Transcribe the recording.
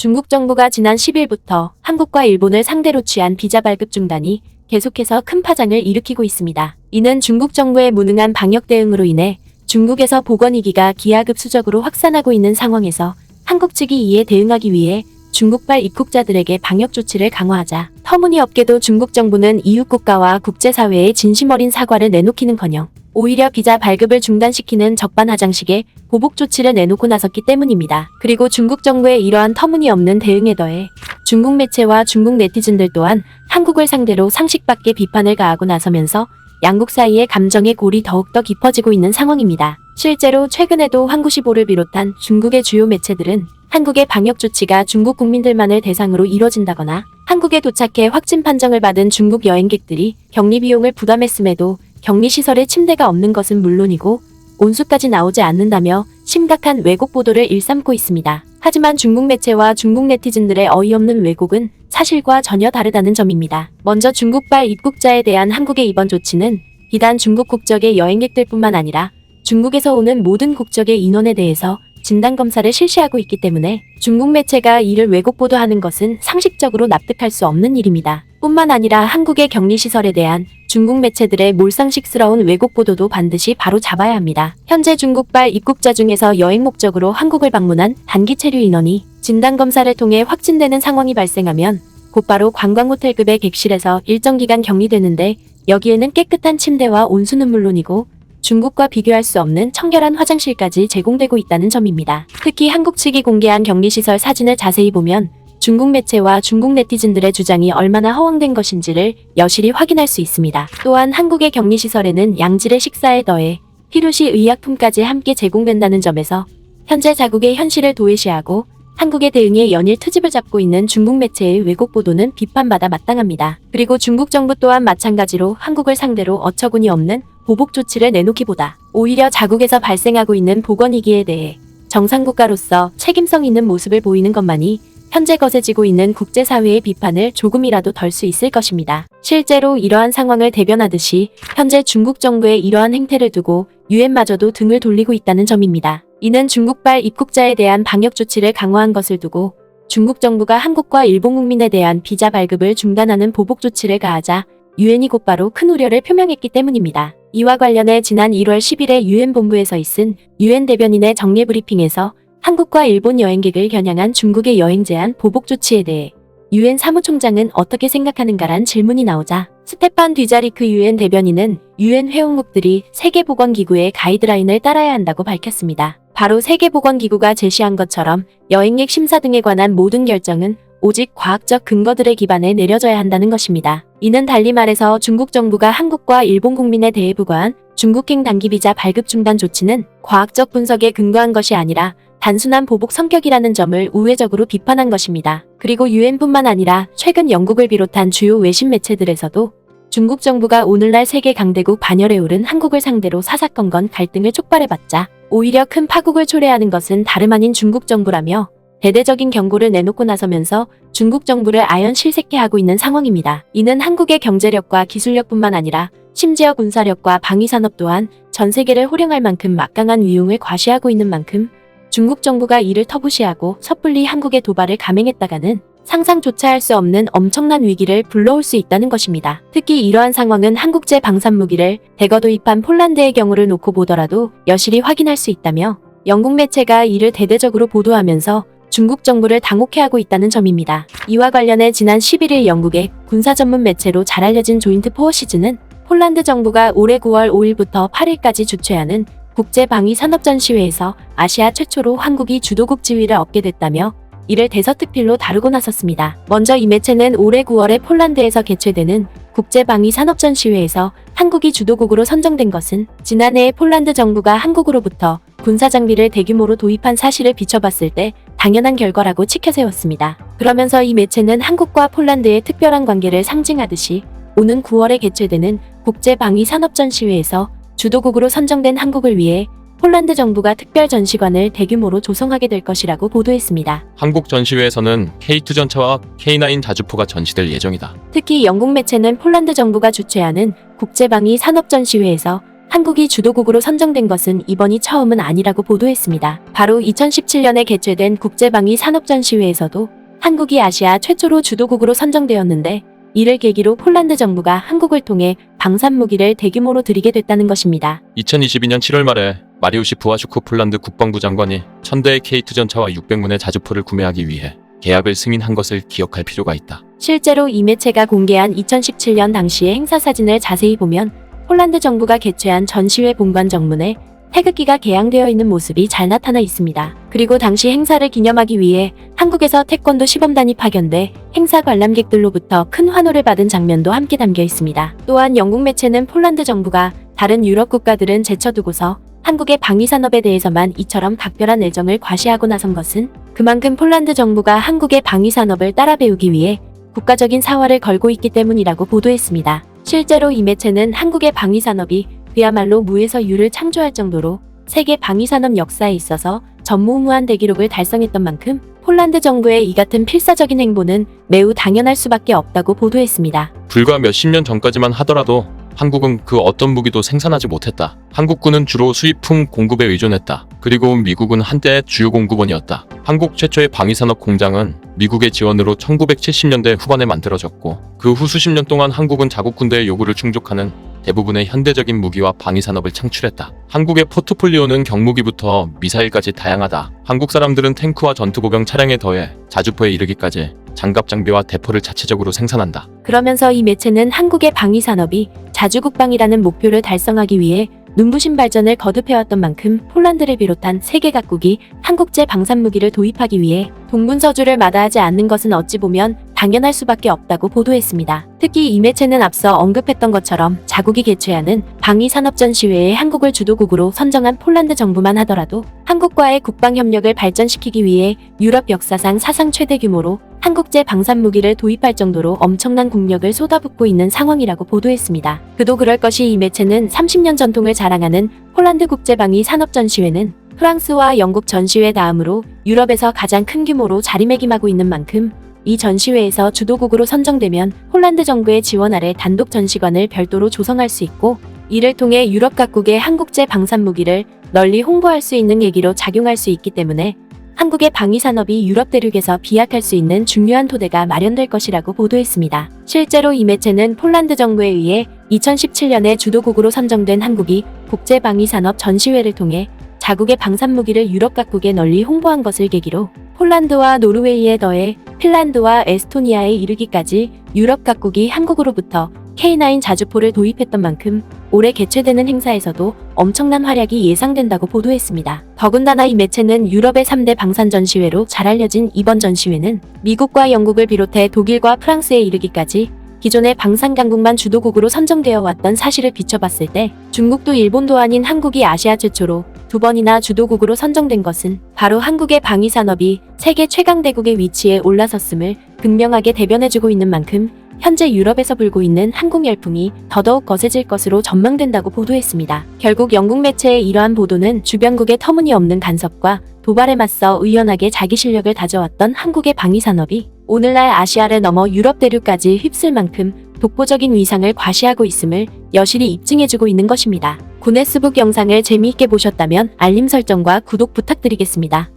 중국 정부가 지난 10일부터 한국과 일본을 상대로 취한 비자 발급 중단이 계속해서 큰 파장을 일으키고 있습니다. 이는 중국 정부의 무능한 방역 대응으로 인해 중국에서 보건위기가 기하급수적으로 확산하고 있는 상황에서 한국 측이 이에 대응하기 위해 중국발 입국자들에게 방역 조치를 강화하자 터무니없게도 중국 정부는 이웃 국가와 국제사회에 진심 어린 사과를 내놓기는커녕 오히려 비자 발급을 중단시키는 적반하장식의 보복 조치를 내놓고 나섰기 때문입니다. 그리고 중국 정부의 이러한 터무니없는 대응에 더해 중국 매체와 중국 네티즌들 또한 한국을 상대로 상식밖의 비판을 가하고 나서면서 양국 사이의 감정의 골이 더욱더 깊어지고 있는 상황입니다. 실제로 최근에도 환구시보를 비롯한 중국의 주요 매체들은 한국의 방역 조치가 중국 국민들만을 대상으로 이뤄진다거나 한국에 도착해 확진 판정을 받은 중국 여행객들이 격리 비용을 부담했음에도 격리시설에 침대가 없는 것은 물론이고 온수까지 나오지 않는다며 심각한 왜곡 보도를 일삼고 있습니다. 하지만 중국 매체와 중국 네티즌들의 어이없는 왜곡은 사실과 전혀 다르다는 점입니다. 먼저 중국발 입국자에 대한 한국의 이번 조치는 비단 중국 국적의 여행객들뿐만 아니라 중국에서 오는 모든 국적의 인원에 대해서 진단검사를 실시하고 있기 때문에 중국 매체가 이를 왜곡 보도하는 것은 상식적으로 납득할 수 없는 일입니다. 뿐만 아니라 한국의 격리시설에 대한 중국 매체들의 몰상식스러운 왜곡 보도도 반드시 바로 잡아야 합니다. 현재 중국발 입국자 중에서 여행 목적으로 한국을 방문한 단기 체류 인원이 진단검사를 통해 확진되는 상황이 발생하면 곧바로 관광호텔급의 객실에서 일정 기간 격리되는데 여기에는 깨끗한 침대와 온수는 물론이고 중국과 비교할 수 없는 청결한 화장실까지 제공되고 있다는 점입니다. 특히 한국 측이 공개한 격리시설 사진을 자세히 보면 중국 매체와 중국 네티즌들의 주장이 얼마나 허황된 것인지를 여실히 확인할 수 있습니다. 또한 한국의 격리시설에는 양질의 식사에 더해 필요시 의약품까지 함께 제공된다는 점에서 현재 자국의 현실을 도외시하고 한국의 대응에 연일 트집을 잡고 있는 중국 매체의 왜곡 보도는 비판받아 마땅합니다. 그리고 중국 정부 또한 마찬가지로 한국을 상대로 어처구니 없는 보복 조치를 내놓기보다 오히려 자국에서 발생하고 있는 보건위기에 대해 정상국가로서 책임성 있는 모습을 보이는 것만이 현재 거세지고 있는 국제사회의 비판을 조금이라도 덜 수 있을 것입니다. 실제로 이러한 상황을 대변하듯이 현재 중국 정부의 이러한 행태를 두고 유엔마저도 등을 돌리고 있다는 점입니다. 이는 중국발 입국자에 대한 방역 조치를 강화한 것을 두고 중국 정부가 한국과 일본 국민에 대한 비자 발급을 중단하는 보복 조치를 가하자 유엔이 곧바로 큰 우려를 표명했기 때문입니다. 이와 관련해 지난 1월 10일에 유엔 본부에서 있은 유엔 대변인의 정례 브리핑에서 한국과 일본 여행객을 겨냥한 중국의 여행 제한 보복 조치에 대해 유엔 사무총장은 어떻게 생각하는가란 질문이 나오자 스테판 뒤자리크 유엔 대변인은 유엔 회원국들이 세계보건기구의 가이드라인을 따라야 한다고 밝혔습니다. 바로 세계보건기구가 제시한 것처럼 여행객 심사 등에 관한 모든 결정은 오직 과학적 근거들에 기반해 내려져야 한다는 것입니다. 이는 달리 말해서 중국 정부가 한국과 일본 국민에 대해 부과한 중국행 단기비자 발급 중단 조치는 과학적 분석에 근거한 것이 아니라 단순한 보복 성격이라는 점을 우회적으로 비판한 것입니다. 그리고 유엔뿐만 아니라 최근 영국을 비롯한 주요 외신 매체들에서도 중국 정부가 오늘날 세계 강대국 반열에 오른 한국을 상대로 사사건건 갈등을 촉발해봤자 오히려 큰 파국을 초래하는 것은 다름 아닌 중국 정부라며 대대적인 경고를 내놓고 나서면서 중국 정부를 아연 실색해하고 있는 상황입니다. 이는 한국의 경제력과 기술력뿐만 아니라 심지어 군사력과 방위산업 또한 전 세계를 호령할 만큼 막강한 위용을 과시하고 있는 만큼 중국 정부가 이를 터부시하고 섣불리 한국의 도발을 감행했다가는 상상조차 할 수 없는 엄청난 위기를 불러올 수 있다는 것입니다. 특히 이러한 상황은 한국제 방산무기를 대거 도입한 폴란드의 경우를 놓고 보더라도 여실히 확인할 수 있다며 영국 매체가 이를 대대적으로 보도하면서 중국 정부를 당혹해하고 있다는 점입니다. 이와 관련해 지난 11일 영국의 군사 전문 매체로 잘 알려진 조인트 포어시즈는 폴란드 정부가 올해 9월 5일부터 8일까지 주최하는 국제방위산업전시회에서 아시아 최초로 한국이 주도국 지위를 얻게 됐다며 이를 대서특필로 다루고 나섰습니다. 먼저 이 매체는 올해 9월에 폴란드에서 개최되는 국제방위산업전시회에서 한국이 주도국으로 선정된 것은 지난해 폴란드 정부가 한국으로부터 군사 장비를 대규모로 도입한 사실을 비춰봤을 때 당연한 결과라고 치켜세웠습니다. 그러면서 이 매체는 한국과 폴란드의 특별한 관계를 상징하듯이 오는 9월에 개최되는 국제방위산업전시회에서 주도국으로 선정된 한국을 위해 폴란드 정부가 특별 전시관을 대규모로 조성하게 될 것이라고 보도했습니다. 한국 전시회에서는 K2 전차와 K9 자주포가 전시될 예정이다. 특히 영국 매체는 폴란드 정부가 주최하는 국제방위 산업전시회에서 한국이 주도국으로 선정된 것은 이번이 처음은 아니라고 보도했습니다. 바로 2017년에 개최된 국제방위 산업전시회에서도 한국이 아시아 최초로 주도국으로 선정되었는데 이를 계기로 폴란드 정부가 한국을 통해 방산무기를 대규모로 들이게 됐다는 것입니다. 2022년 7월 말에 마리우시 부아슈크 폴란드 국방부 장관이 1000대의 K2 전차와 600문의 자주포를 구매하기 위해 계약을 승인한 것을 기억할 필요가 있다. 실제로 이 매체가 공개한 2017년 당시의 행사 사진을 자세히 보면 폴란드 정부가 개최한 전시회 본관 정문에 태극기가 개양되어 있는 모습이 잘 나타나 있습니다. 그리고 당시 행사를 기념하기 위해 한국에서 태권도 시범단이 파견돼 행사 관람객들로부터 큰 환호를 받은 장면도 함께 담겨 있습니다. 또한 영국 매체는 폴란드 정부가 다른 유럽 국가들은 제쳐두고서 한국의 방위산업에 대해서만 이처럼 각별한 애정을 과시하고 나선 것은 그만큼 폴란드 정부가 한국의 방위산업을 따라 배우기 위해 국가적인 사활을 걸고 있기 때문이라고 보도했습니다. 실제로 이 매체는 한국의 방위산업이 그야말로 무에서 유를 창조할 정도로 세계 방위산업 역사에 있어서 전무후무한 대기록을 달성했던 만큼 폴란드 정부의 이 같은 필사적인 행보는 매우 당연할 수밖에 없다고 보도했습니다. 불과 몇십 년 전까지만 하더라도 한국은 그 어떤 무기도 생산하지 못했다. 한국군은 주로 수입품 공급에 의존했다. 그리고 미국은 한때 주요 공급원이었다. 한국 최초의 방위산업 공장은 미국의 지원으로 1970년대 후반에 만들어졌고 그 후 수십 년 동안 한국은 자국 군대의 요구를 충족하는 대부분의 현대적인 무기와 방위산업을 창출했다. 한국의 포트폴리오는 경무기부터 미사일까지 다양하다. 한국 사람들은 탱크와 전투보병 차량에 더해 자주포에 이르기까지 장갑 장비와 대포를 자체적으로 생산한다. 그러면서 이 매체는 한국의 방위산업이 자주국방이라는 목표를 달성하기 위해 눈부신 발전을 거듭해왔던 만큼 폴란드를 비롯한 세계 각국이 한국제 방산무기를 도입하기 위해 동분서주를 마다하지 않는 것은 어찌 보면 당연할 수밖에 없다고 보도했습니다. 특히 이 매체는 앞서 언급했던 것처럼 자국이 개최하는 방위산업전시회에 한국을 주도국으로 선정한 폴란드 정부만 하더라도 한국과의 국방협력을 발전시키기 위해 유럽 역사상 사상 최대 규모로 한국제 방산무기를 도입할 정도로 엄청난 국력을 쏟아붓고 있는 상황이라고 보도했습니다. 그도 그럴 것이 이 매체는 30년 전통을 자랑하는 폴란드 국제방위 산업전시회는 프랑스와 영국 전시회 다음으로 유럽에서 가장 큰 규모로 자리매김하고 있는 만큼 이 전시회에서 주도국으로 선정되면 폴란드 정부의 지원 아래 단독 전시관을 별도로 조성할 수 있고 이를 통해 유럽 각국의 한국제 방산 무기를 널리 홍보할 수 있는 계기로 작용할 수 있기 때문에 한국의 방위 산업이 유럽 대륙에서 비약할 수 있는 중요한 토대가 마련될 것이라고 보도했습니다. 실제로 이 매체는 폴란드 정부에 의해 2017년에 주도국으로 선정된 한국이 국제 방위 산업 전시회를 통해 자국의 방산 무기를 유럽 각국에 널리 홍보한 것을 계기로 폴란드와 노르웨이에 더해 핀란드와 에스토니아에 이르기까지 유럽 각국이 한국으로부터 K9 자주포를 도입했던 만큼 올해 개최되는 행사에서도 엄청난 활약이 예상된다고 보도했습니다. 더군다나 이 매체는 유럽의 3대 방산 전시회로 잘 알려진 이번 전시회는 미국과 영국을 비롯해 독일과 프랑스에 이르기까지 기존의 방산 강국만 주도국으로 선정되어 왔던 사실을 비춰봤을 때 중국도 일본도 아닌 한국이 아시아 최초로 두 번이나 주도국으로 선정된 것은 바로 한국의 방위산업이 세계 최강대국의 위치에 올라섰음을 극명하게 대변해주고 있는 만큼 현재 유럽에서 불고 있는 한국 열풍이 더더욱 거세질 것으로 전망된다고 보도했습니다. 결국 영국 매체의 이러한 보도는 주변국의 터무니없는 간섭과 도발에 맞서 의연하게 자기 실력을 다져왔던 한국의 방위산업이 오늘날 아시아를 넘어 유럽 대륙까지 휩쓸 만큼 독보적인 위상을 과시하고 있음을 여실히 입증해주고 있는 것입니다. 구네스북 영상을 재미있게 보셨다면 알림 설정과 구독 부탁드리겠습니다.